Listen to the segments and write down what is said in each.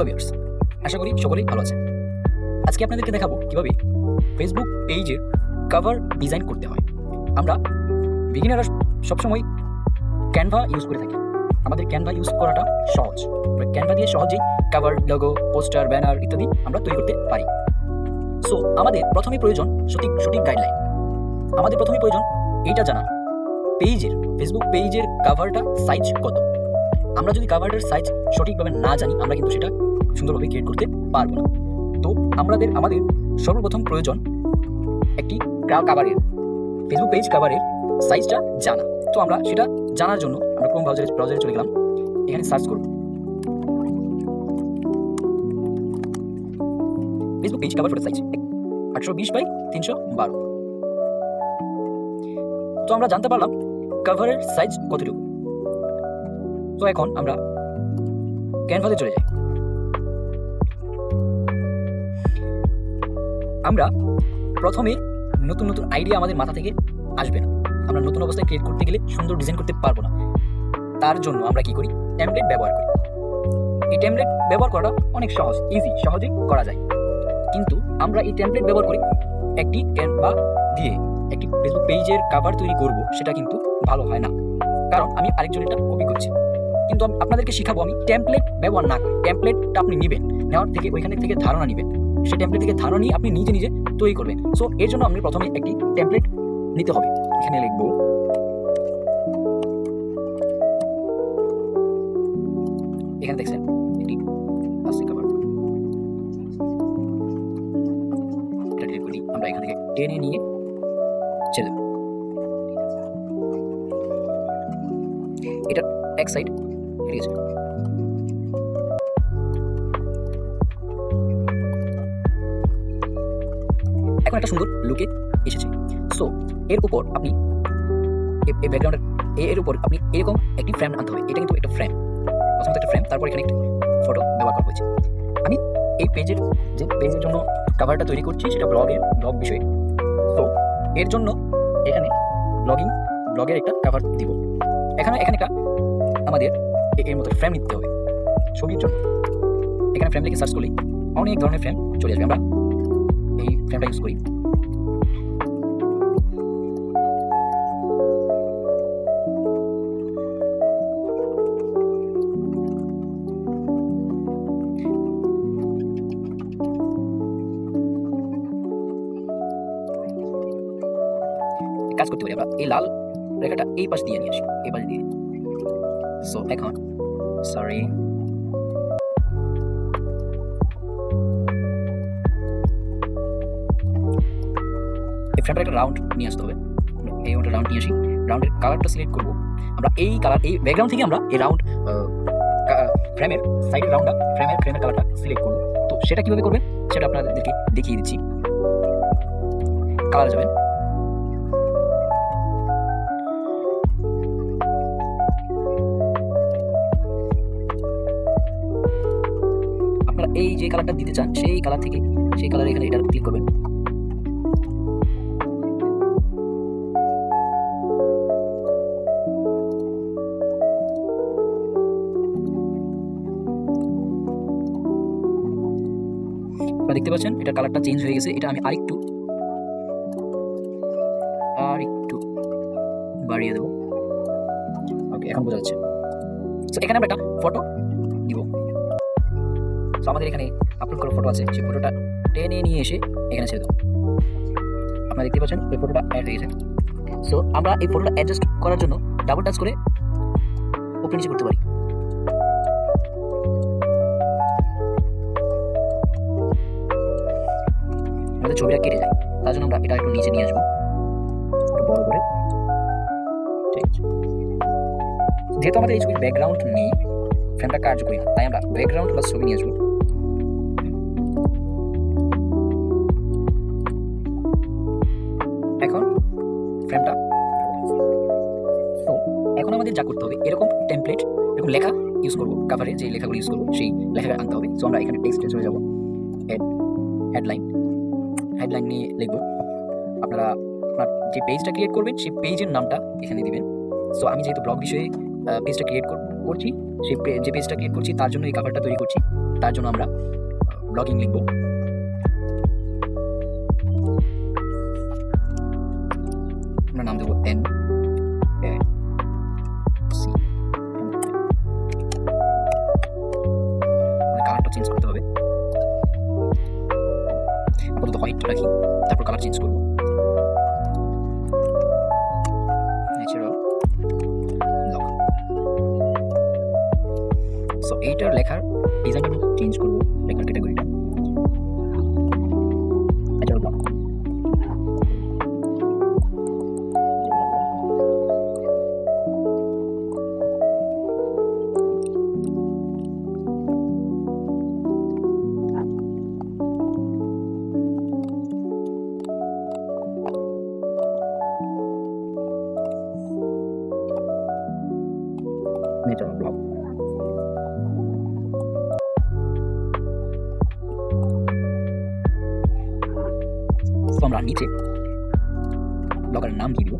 Hello viewers আশা করি সকলেই ভালো আছেন। আজকে আপনাদেরকে দেখাবো কীভাবে ফেসবুক পেজের কভার ডিজাইন করতে হয়। আমরা বিগিনাররা সবসময় ক্যানভা ইউজ করে থাকি। আমাদের ক্যানভা ইউজ করাটা সহজ। ক্যানভা দিয়ে সহজেই কভার লগো পোস্টার ব্যানার ইত্যাদি আমরা তৈরি করতে পারি। সো আমাদের প্রথমে প্রয়োজন সঠিক সঠিক গাইডলাইন আমাদের প্রথমে প্রয়োজন এইটা জানা। পেজের ফেসবুক পেজের কাভারটা সাইজ কত? আমরা যদি কাভারটার সাইজ সঠিকভাবে না জানি, আমরা কিন্তু সেটা সুন্দরভাবে ক্রিয়েট করতে পারব না। তো আমাদের আমাদের সর্বপ্রথম প্রয়োজন একটি কাভারের ফেসবুক পেজ কাভারের সাইজটা জানা। তো আমরা সেটা জানার জন্য আমরা ক্রোম ব্রাউজারে ব্রাউজারে চলে গেলাম। এখানে সার্চ করব Facebook page cover photo size আটশো বিশ বাই তিনশো বারো। তো আমরা জানতে পারলাম কাভারের সাইজ কতটুকু। তো এখন আমরা ক্যানভাসে চলে যাই। আমরা প্রথমে নতুন নতুন আইডিয়া আমাদের মাথা থেকে আসবে না। আমরা নতুন অবস্থায় ক্রিয়েট করতে গেলে সুন্দর ডিজাইন করতে পারব না। তার জন্য আমরা কি করি? ট্যাম্পলেট ব্যবহার করি। এই ট্যাম্পলেট ব্যবহার করাটা অনেক সহজ ইজি সহজেই করা যায়। কিন্তু আমরা এই ট্যাম্পলেট ব্যবহার করি একটি ক্যানভা দিয়ে একটি ফেসবুক পেজের কাভার তৈরি করব, সেটা কিন্তু ভালো হয় না। কারণ আমি আরেকজন এটা কপি করছি। কিন্তু আপনাদেরকে শিখাবো আমি টেমপ্লেট ব্যবহার না করি। টেমপ্লেটটা আপনি নেবেন, নেওয়ার থেকে ওইখানে থেকে ধারণা নেবেন। সেই টেমপ্লেট থেকে ধারণা নিয়ে আপনি নিজে নিজে তৈরি করবেন। সো এর জন্য আপনি প্রথমে একটি টেমপ্লেট নিতে হবে। এখানে লিখব, এখানে দেখছেন আমরা এখান থেকে টেনে নিয়ে ছেড়ে এটা এক সাইড ঠিক আছে এখন একটা সুন্দর লুকে এসেছে। সো এর উপর আপনি ব্যাকগ্রাউন্ডের এর উপর আপনি এরকম একটি ফ্রেম আনতে হবে। এটা কিন্তু একটা ফ্রেম প্রথমত একটা ফ্রেম তারপর এখানে একটি ফটো ব্যবহার করা হয়েছে। আমি এই পেজের যে পেজের জন্য কাভারটা তৈরি করছি, সেটা ব্লগের ব্লগ বিষয়ে। তো এর জন্য এখানে ব্লগিং ব্লগের একটা কাভার দিব। এখানে এখানে আমাদের এর মতো ফ্রেম নিতে হবে। ছবির জন্য এখানে ফ্রেম লিখে সার্চ করলেই অনেক ধরনের ফ্রেম চলে আসবে। আমরা এই ফ্রেমটা ইউজ করি কাজ করতে পারি আমরা এই লাল রেখাটা এই পাশ দিয়ে নিয়ে আসি, এই পাশ দিয়ে। সো এখন সরি ফ্রেমটা একটা রাউন্ড নিয়ে আসতে হবে। এই একটা রাউন্ড নিয়ে আসি। রাউন্ডের কালারটা সিলেক্ট করব। আমরা এই কালার এই ব্যাকগ্রাউন্ড থেকে আমরা এই রাউন্ড ফ্রেমের সাইডের রাউন্ডটা ফ্রেমের ফ্রেমের কালারটা সিলেক্ট করব। তো সেটা কীভাবে করবেন? সেটা আপনাদেরকে দেখিয়ে দিচ্ছি। কালার যাবেন। আপনারা এই যে কালারটা দিতে চান, সেই কালার থেকে, সেই কালার এখানে এটা ক্লিক করবেন। দেখতে পাচ্ছেন, এটা কালারটা চেঞ্জ হয়ে গেছে, এটা আমি আরেকটু আরেকটু বাড়িয়ে দেবো। ওকে এখন বোঝা যাচ্ছে। তো এখানে আমরা একটা ফটো দিব। তো আমাদের এখানে আপলোড করা ফটো আছে, সেই ফটোটা টেনে নিয়ে এসে এখানে ছেড়ে দেবো আপনারা দেখতে পাচ্ছেন, এই ফটোটা অ্যাড হয়ে গেছে। সো আমরা এই ফটোটা অ্যাডজাস্ট করার জন্য ডাবল টাচ করে উপরে নিচে করতে পারি। আমাদের ছবিটা কেটে যায় তার জন্য আমরা এটা একটু নিচে নিয়ে আসব। একটু বড় করে। ঠিক আছে। যেহেতু আমাদের এই ছবির ব্যাকগ্রাউন্ড নেই ফ্রেমটা কার্যকরী না, তাই আমরা ব্যাকগ্রাউন্ড প্লাস ছবি নিয়ে আসব। এখন ফ্রেমটা তো এখন আমাদের যা করতে হবে, এরকম টেমপ্লেট এরকম লেখা ইউজ করব কাভারে যে লেখাগুলো ইউজ করব, সেই লেখাটা আনতে হবে। সো আমরা এখানে টেক্সটে চলে যাব। হেড হেডলাইন হেডলাইন নিয়ে লিখব। আপনারা আপনার যে পেজটা ক্রিয়েট করবেন, সেই পেজের নামটা এখানে দিবেন। সো আমি যেহেতু ব্লগ বিষয়ে পেজটা ক্রিয়েট করছি, সেই যে পেজটা ক্রিয়েট করছি, তার জন্য এই কাভারটা তৈরি করছি। তার জন্য আমরা ব্লগিং লিখব। আমরা নাম দেবো এন সো এইটার লেখার ডিজাইনটা আমি চেঞ্জ করব লেখার ক্যাটাগরিটা তো আমরা নিচে। ব্লগারের নাম দিয়ে দিব?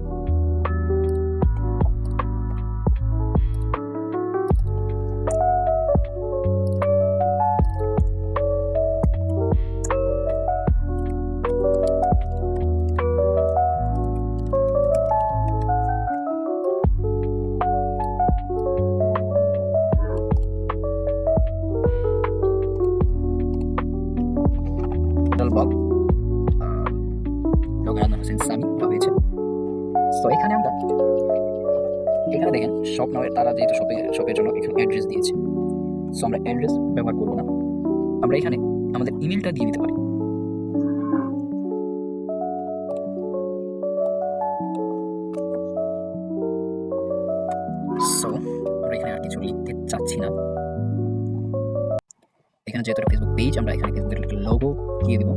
শপ নামের তারা যেহেতু শপে, শপের জন্য এখানে অ্যাড্রেস দিয়েছে। সো আমরা অ্যাড্রেস ব্যবহার করব না। আমরা এখানে আমাদের ইমেলটা দিয়ে দিতে পারি। সো আমরা এখানে আর কিছু লিখতে চাচ্ছি না। এখানে যেহেতু ফেসবুক পেজ আমরা এখানে ফেসবুকের লোগো দিয়ে দিব।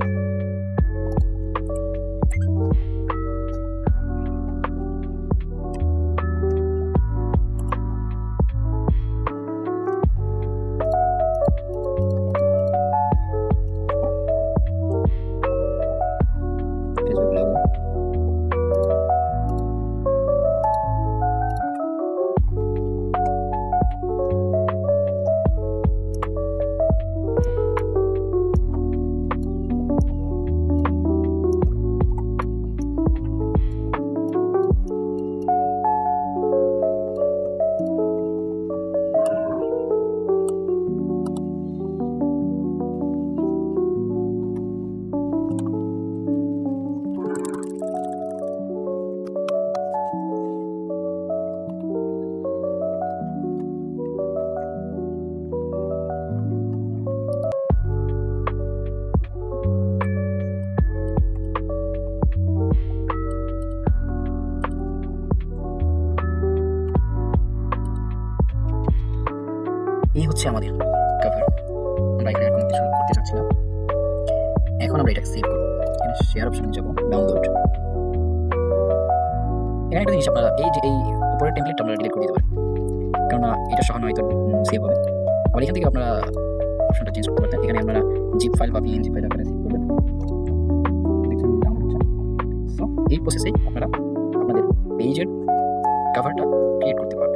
এই হচ্ছে আমাদের কভার আমরা এখানে কোনো কিছু করতে চাচ্ছি না। এখন আমরা এটাকে সেভ করব। এখানে শেয়ার অপশনে যাব ডাউনলোড এখানে একটা জিনিস আপনারা, এই যে এই উপরের টেমপ্লেটটা আপনারা ডিলিট করে দিতে পারেন। কেননা এটা সহ হয়তো সেভ হবে। আবার এখান থেকে আপনারা অপশনটা চেঞ্জ করতে পারতেন এখানে আপনারা জিপ ফাইল বা পিএনজি ফাইল আকারে সেভ করবেন। এই প্রসেসেই আপনারা আপনাদের পেজের কভারটা ক্রিয়েট করতে পারবেন।